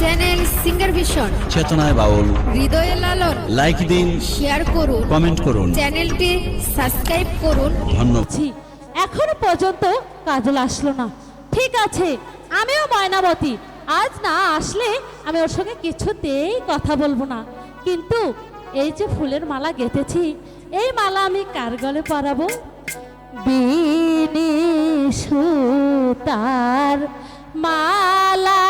Channel singer vision চেতনায় বাউল হৃদয়ে লালন লাইক দিন শেয়ার করুন কমেন্ট করুন। চ্যানেলটি সাবস্ক্রাইব করুন। ধন্যবাদ। এখনও পর্যন্ত কাজল আসলো না। ঠিক আছে আমিও ময়নাবতী আজ না আসলে আমি ওর সঙ্গে কিছুতেই কথা বলব না। কিন্তু এই যে ফুলের মালা গেঁথেছি এই মালা আমি কার গলে পরাবো? বিনি সুতার মালা